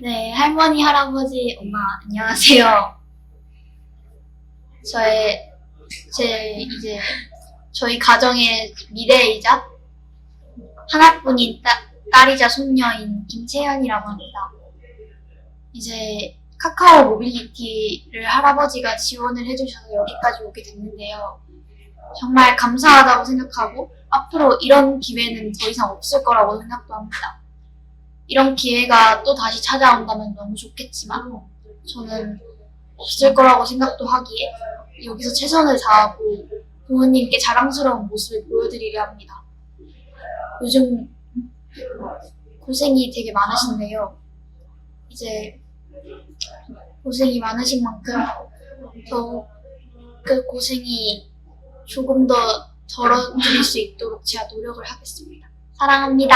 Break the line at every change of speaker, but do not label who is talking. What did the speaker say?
네, 할머니, 할아버지, 엄마, 안녕하세요. 저의, 제, 이제, 저희 가정의 미래이자 하나뿐인 딸, 딸이자 손녀인 김채연이라고 합니다. 이제 카카오 모빌리티를 할아버지가 지원을 해주셔서 여기까지 오게 됐는데요. 정말 감사하다고 생각하고 앞으로 이런 기회는 더 이상 없을 거라고 생각도 합니다. 이런 기회가 또 다시 찾아온다면 너무 좋겠지만 저는 없을 거라고 생각도 하기에 여기서 최선을 다하고 부모님께 자랑스러운 모습을 보여드리려 합니다. 요즘 고생이 되게 많으신데요. 이제 고생이 많으신 만큼 더욱 그 고생이 조금 더 덜어드릴 수 있도록 제가 노력을 하겠습니다. 사랑합니다.